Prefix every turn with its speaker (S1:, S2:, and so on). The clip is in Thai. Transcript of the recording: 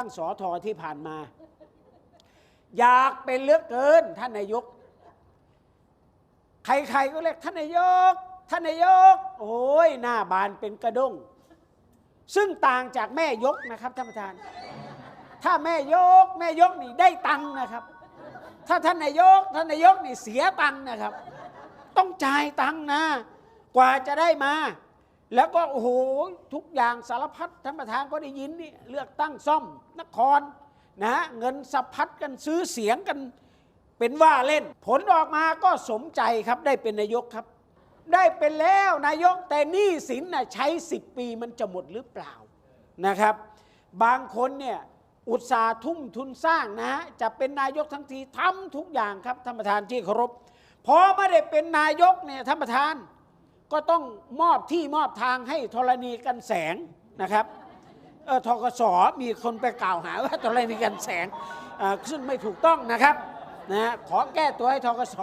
S1: ตั้งสอทอที่ผ่านมา อยากเป็นเลือกเกิน ท่านนายก ใครๆก็เรียกท่านนายก ท่านนายก โอ้ยหน้าบานเป็นกระด้งซึ่งต่างจากแม่ยกนะครับท่านประธาน ถ้าแม่ยก แม่ยกนี่ได้ตังค์นะครับ ถ้าท่านนายก ท่านนายกนี่เสียตังค์นะครับ ต้องจ่ายตังค์นะ กว่าจะได้มา แล้วก็โอ้โหทุกอย่างสารพัดท่านประธานก็ได้ยินนี่เลือกตั้งซ่อมนครนะเงินสะพัดกันซื้อเสียงกันเป็นว่าเล่น ผลออกมาก็สมใจครับได้เป็นนายกครับ ได้เป็นแล้วนายกแต่หนี้สินน่ะใช้ 10 ปีมันจะหมดหรือเปล่านะครับ บางคนเนี่ยอุตสาห์ทุ่มทุนสร้างนะฮะจะเป็นนายกทั้งทีทำทุกอย่างครับท่านประธานที่เคารพพอไม่ได้เป็นนายกเนี่ยท่านประธาน ก็ต้องมอบที่มอบทางให้ธรณีกันแสงนะครับเออทกสมีคนไปกล่าวหาว่าธรณีกันแสงอ่าซึ่งไม่ถูกต้องนะครับนะฮะขอแก้ตัวให้ทกส